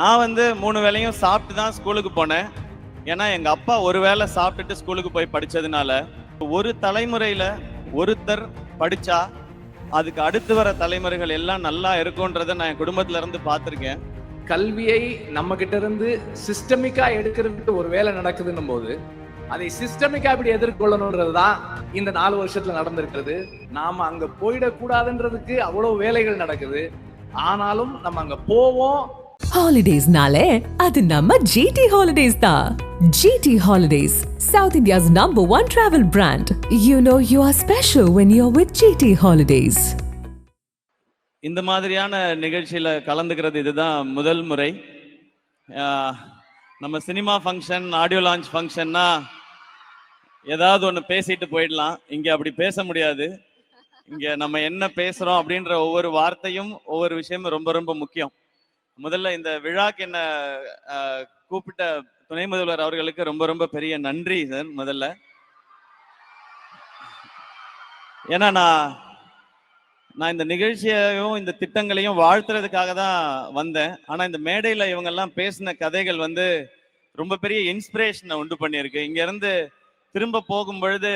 நான் வந்து மூணு வேளையும் சாப்பிட்டு தான் ஸ்கூலுக்கு போனேன். ஏன்னா எங்கள் அப்பா ஒரு வேளை சாப்பிட்டுட்டு ஸ்கூலுக்கு போய் படித்ததுனால ஒரு தலைமுறையில் ஒருத்தர் படித்தா அதுக்கு அடுத்து வர தலைமுறைகள் எல்லாம் நல்லா இருக்கும்ன்றதை நான் என் குடும்பத்துல இருந்து பார்த்துருக்கேன். கல்வியை நம்ம கிட்ட இருந்து சிஸ்டமிக்கா எடுக்கிறதுக்கு ஒரு வேலை நடக்குதுன்னும் போது அதை சிஸ்டமிக்கா இப்படி எதிர்கொள்ளணுன்றது தான் இந்த நாலு வருஷத்துல நடந்திருக்கிறது. நாம அங்க போயிடக்கூடாதுன்றதுக்கு அவ்வளவு வேலைகள் நடக்குது. ஆனாலும் நம்ம அங்க போவோம் ஹாலிடேஸ்னாலே அது நம்ம ஜிடி ஹாலிடேஸ் தான் GT holidays South India's number one travel brand you know you are special when you are with GT holidays இந்த மாதிரியான நிகழ்ச்சியில் கலந்துக்கிறது இதுதான் முதல் முறை. நம்ம சினிமா ஃபங்க்ஷன் ஆடியோ லான்ச் ஃபங்க்ஷன்னா ஏதாவது ஒன்று பேசிட்டு போயிடலாம். இங்கே அப்படி பேச முடியாது. இங்கே நம்ம என்ன பேசுகிறோம் அப்படின்ற ஒவ்வொரு வார்த்தையும் ஒவ்வொரு விஷயமும் ரொம்ப ரொம்ப முக்கியம். முதல்ல இந்த விழாக்கு என்ன கூப்பிட்ட துணை முதல்வர் அவர்களுக்கு ரொம்ப ரொம்ப பெரிய நன்றி சார் முதல்ல. ஏன்னா நான் நான் இந்த நிகழ்ச்சியையும் இந்த திட்டங்களையும் வாழ்த்துறதுக்காக தான் வந்தேன். ஆனால் இந்த மேடையில் இவங்கெல்லாம் பேசின கதைகள் வந்து ரொம்ப பெரிய இன்ஸ்பிரேஷனை உண்டு பண்ணியிருக்கு. இங்கேருந்து திரும்ப போகும் பொழுது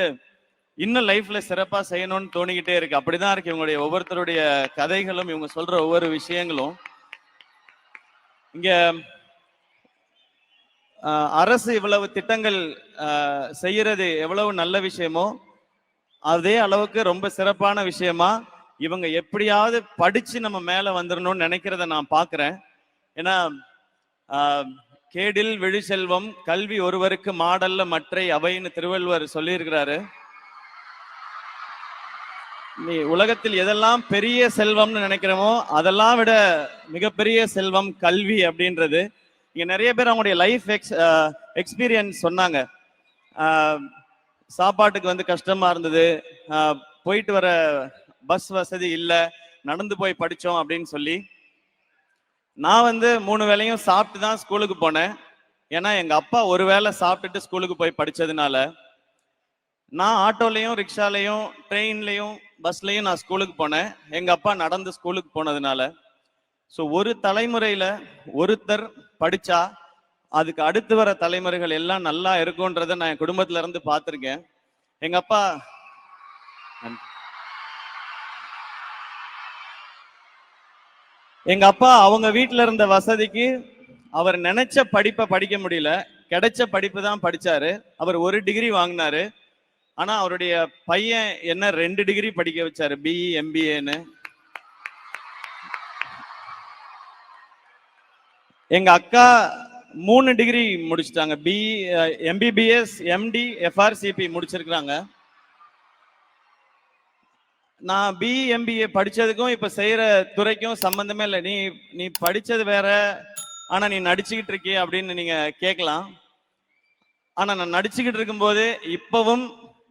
இன்னும் லைஃப்பில் சிறப்பாக செய்யணும்னு தோணிக்கிட்டே இருக்கு. அப்படிதான் இருக்கு இவங்களுடைய ஒவ்வொருத்தருடைய கதைகளும் இவங்க சொல்கிற ஒவ்வொரு விஷயங்களும். இங்க அரசு இவ்வளவு திட்டங்கள் செய்யறது எவ்வளவு நல்ல விஷயமோ அதே அளவுக்கு ரொம்ப சிறப்பான விஷயமா இவங்க எப்படியாவது படிச்சு நம்ம மேல வந்துடணும்னு நினைக்கிறத நான் பாக்குறேன். ஏன்னா கேடில் விழிச்செல்வம் கல்வி ஒருவருக்கு மாடல்ல மற்றை அவைன்னு திருவள்ளுவர் சொல்லியிருக்கிறாரு. நீ உலகத்தில் எதெல்லாம் பெரிய செல்வம்னு நினைக்கிறோமோ அதெல்லாம் விட மிகப்பெரிய செல்வம் கல்வி அப்படின்றது. இங்கே நிறைய பேர் அவங்களுடைய லைஃப் எக்ஸ் எக்ஸ்பீரியன்ஸ் சொன்னாங்க. சாப்பாட்டுக்கு வந்து கஷ்டமாக இருந்தது. போயிட்டு வர பஸ் வசதி இல்லை. நடந்து போய் படித்தோம் அப்படின்னு சொல்லி. நான் வந்து மூணு வேளையும் சாப்பிட்டு தான் ஸ்கூலுக்கு போனேன். ஏன்னா எங்கள் அப்பா ஒரு வேளை சாப்பிட்டுட்டு ஸ்கூலுக்கு போய் படித்ததுனால நான் ஆட்டோலையும் ரிக்ஷாலையும் ட்ரெயின்லையும் பஸ்லையும் நான் ஸ்கூலுக்கு போனேன். எங்கள் அப்பா நடந்து ஸ்கூலுக்கு போனதுனால. ஸோ ஒரு தலைமுறையில் ஒருத்தர் படித்தா அதுக்கு அடுத்து வர தலைமுறைகள் எல்லாம் நல்லா இருக்கும்ன்றதை நான் என் குடும்பத்துல இருந்து பார்த்துருக்கேன். எங்கள் அப்பா எங்கள் எங்க அப்பா அவங்க வீட்டில் இருந்த வசதிக்கு அவர் நினைச்ச படிப்பை படிக்க முடியல. கிடைச்ச படிப்பு தான் படிச்சாரு. அவர் ஒரு டிகிரி வாங்கினாரு. ஆனா அவருடைய பையன் என்ன ரெண்டு டிகிரி படிக்க வச்சாரு பிஇ எம்பிஏன்னு எங்க அக்கா மூணு டிகிரி முடிச்சிட்டாங்க. பிஇ எம்பிபிஎஸ் எம்டி எஃப்ஆர்சிபி முடிச்சிருக்கிறாங்க. நான் பிஇ எம்பிஏ படிச்சதுக்கும் இப்ப செய்யற துறைக்கும் சம்பந்தமே இல்லை. நீ நீ படிச்சது வேற ஆனா நீ நடிச்சுக்கிட்டு இருக்கிய அப்படின்னு நீங்க கேட்கலாம் ஆனா நான் நடிச்சுக்கிட்டு இருக்கும்போது இப்பவும்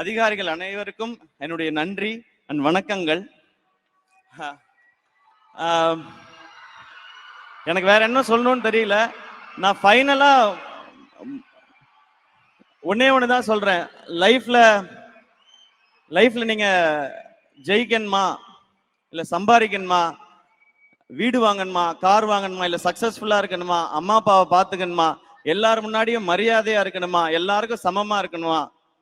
அதிகாரிகள் அனைவருக்கும் என்னுடைய நன்றி அண்ட் வணக்கங்கள். எனக்கு வேற என்ன சொல்லணும்னு தெரியல. நான் ஃபைனலா ஒன்னே ஒன்று தான் சொல்றேன். லைஃப்ல லைஃப்ல நீங்க ஜெயிக்கணுமா? இல்லை சம்பாதிக்கணுமா? வீடு வாங்கணுமா? கார் வாங்கணுமா? இல்லை சக்ஸஸ்ஃபுல்லாக இருக்கணுமா? அம்மா அப்பாவை பார்த்துக்கணுமா? எல்லார் முன்னாடியும் மரியாதையாக இருக்கணுமா? எல்லாருக்கும் சமமாக இருக்கணுமா?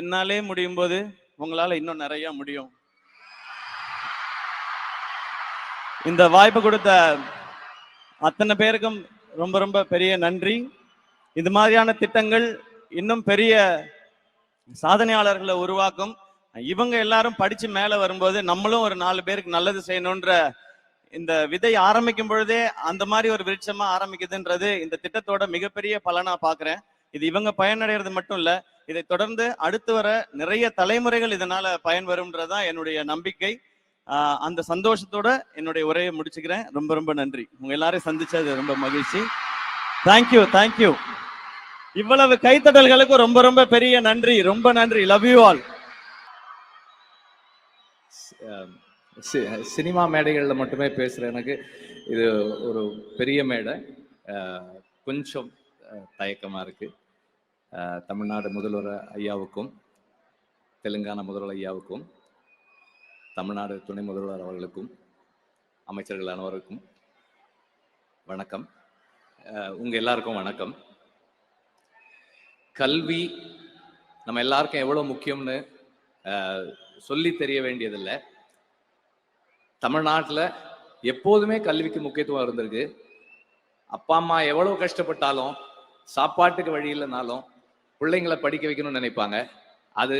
என்னாலே முடியும் போது உங்களால இன்னும் நிறைய முடியும். இந்த வாய்ப்பு கொடுத்த அத்தனை பேருக்கும் ரொம்ப ரொம்ப பெரிய நன்றி. இது மாதிரியான திட்டங்கள் இன்னும் பெரிய சாதனையாளர்களை உருவாக்கும். இவங்க எல்லாரும் படிச்சு மேலே வரும்போது நம்மளும் ஒரு நாலு பேருக்கு நல்லது செய்யணுன்ற இந்த விதை ஆரம்பிக்கும் பொழுதே அந்த மாதிரி ஒரு விருட்சமா ஆரம்பிக்குதுன்றது இந்த திட்டத்தோட மிகப்பெரிய பலனா பாக்குறேன் இது இவங்க பயனடைறது மட்டும் இல்லை இதை தொடர்ந்து அடுத்து வர நிறைய தலைமுறைகள் இதனால பயன் என்னுடைய நம்பிக்கை. அந்த சந்தோஷத்தோட என்னுடைய உரையை முடிச்சுக்கிறேன். ரொம்ப ரொம்ப நன்றி. உங்க எல்லாரையும் சந்திச்சது ரொம்ப மகிழ்ச்சி. தேங்க்யூ தேங்க்யூ இவ்வளவு கைத்தட்டல்களுக்கும் ரொம்ப ரொம்ப பெரிய நன்றி. ரொம்ப நன்றி. லவ் யூ ஆல் சி- சினிமா மேடைகளில் மட்டுமே பேசுகிற எனக்கு இது ஒரு பெரிய மேடை. கொஞ்சம் தயக்கமாக இருக்குது தமிழ்நாடு முதல்வர் ஐயாவுக்கும் தெலுங்கானா முதல்வர் ஐயாவுக்கும் தமிழ்நாடு துணை முதல்வர் அவர்களுக்கும் அமைச்சர்கள் அனைவருக்கும் வணக்கம். உங்கள் எல்லாருக்கும் வணக்கம். கல்வி நம்ம எல்லாருக்கும் எவ்வளோ முக்கியம்னு சொல்லி தெரிய வேண்டியதில்லை. தமிழ்நாட்டில் எப்போதுமே கல்விக்கு முக்கியத்துவம் இருந்திருக்கு. அப்பா அம்மா எவ்வளோ கஷ்டப்பட்டாலும் சாப்பாட்டுக்கு வழி இல்லைனாலும் பிள்ளைங்களை படிக்க வைக்கணும்னு நினைப்பாங்க. அது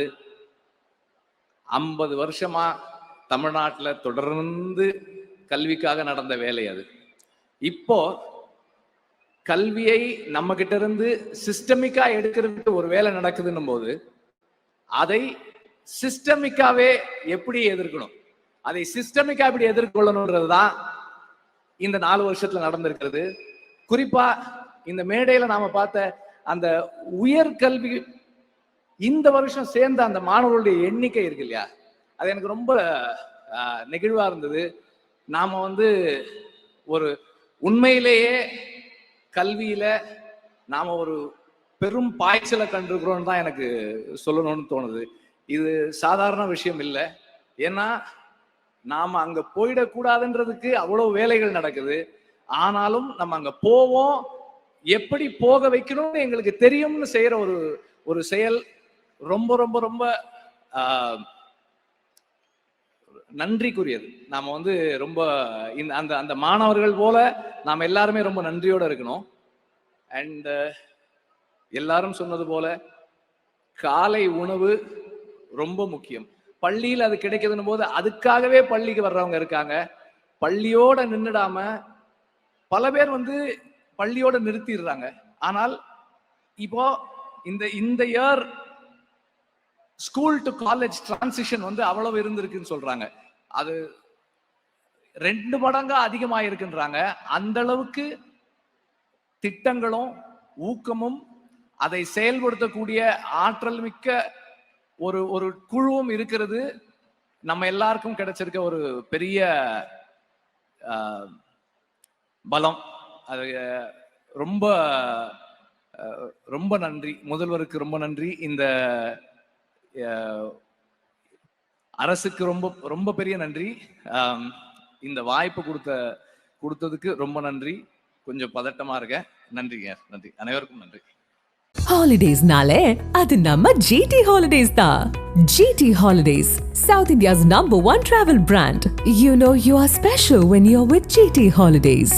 ஐம்பது வருஷமா தமிழ்நாட்டில் தொடர்ந்து கல்விக்காக நடந்த வேலை அது. இப்போ கல்வியை நம்ம கிட்ட இருந்து சிஸ்டமிக்கா எடுக்கிறதுக்கு ஒரு வேலை நடக்குதுன்னும் போது அதை சிஸ்டமிக்காவே எப்படி எதிர்க்கணும்? அதை சிஸ்டமிக்கா எப்படி எதிர்கொள்ளணுன்றது தான் இந்த நாலு வருஷத்துல நடந்திருக்கிறது. குறிப்பா இந்த மேடையில நாம பார்த்த அந்த உயர்கல்வி இந்த வருஷம் சேர்ந்த அந்த மாணவர்களுடைய எண்ணிக்கை இருக்கு இல்லையா? அது எனக்கு ரொம்ப நெகிழ்வாக இருந்தது. நாம் வந்து ஒரு உண்மையிலேயே கல்வியில் நாம் ஒரு பெரும் பாய்ச்சலை கண்டிருக்கிறோம்னு தான் எனக்கு சொல்லணும்னு தோணுது. இது சாதாரண விஷயம் இல்லை. ஏன்னா நாம் அங்கே போயிடக்கூடாதுன்றதுக்கு அவ்வளோ வேலைகள் நடக்குது. ஆனாலும் நம்ம அங்கே போவோம். எப்படி போக வைக்கணும்னு எங்களுக்கு தெரியும்னு செய்யற ஒரு ஒரு செயல் ரொம்ப ரொம்ப ரொம்ப நன்றிக்குரியது. நாம வந்து ரொம்ப இந்த அந்த அந்த மாணவர்கள் போல நாம் எல்லாருமே ரொம்ப நன்றியோட இருக்கணும். அண்ட் எல்லாரும் சொன்னது போல காலை உணவு ரொம்ப முக்கியம். பள்ளியில் அது கிடைக்குதுன்னு போது அதுக்காகவே பள்ளிக்கு வர்றவங்க இருக்காங்க. பள்ளியோட நின்றுடாம பல பேர் வந்து பள்ளியோட நிறுத்திடுறாங்க. ஆனால் இப்போ இந்த இந்த year school to college transition வந்து அவ்வளவு இருந்திருக்குன்னு சொல்றாங்க. அது ரெண்டு மடங்கா அதிகமாயிருக்குன்றாங்க. அந்த அளவுக்கு திட்டங்களும் ஊக்கமும் அதை செயல்படுத்தக்கூடிய ஆற்றல் மிக்க ஒரு ஒரு குழுவும் இருக்கிறது. நம்ம எல்லாருக்கும் கிடைச்சிருக்க ஒரு பெரிய பலம். அது ரொம்ப ரொம்ப நன்றி. முதல்வருக்கு ரொம்ப நன்றி. இந்த அரசுக்கு ரொம்ப ரொம்ப பெரிய நன்றி. இந்த வாய்ப்பு கொடுத்த கொடுத்ததுக்கு ரொம்ப நன்றி. கொஞ்சம் பதட்டமா இருக்கேன் நன்றிங்க நன்றி. அனைவருக்கும் நன்றி. ஹாலிடேஸ்னாலே அது நம்ம ஜிடி ஹாலிடேஸ் தான். GT holidays South India's number one travel brand you know you are special when you are with GT holidays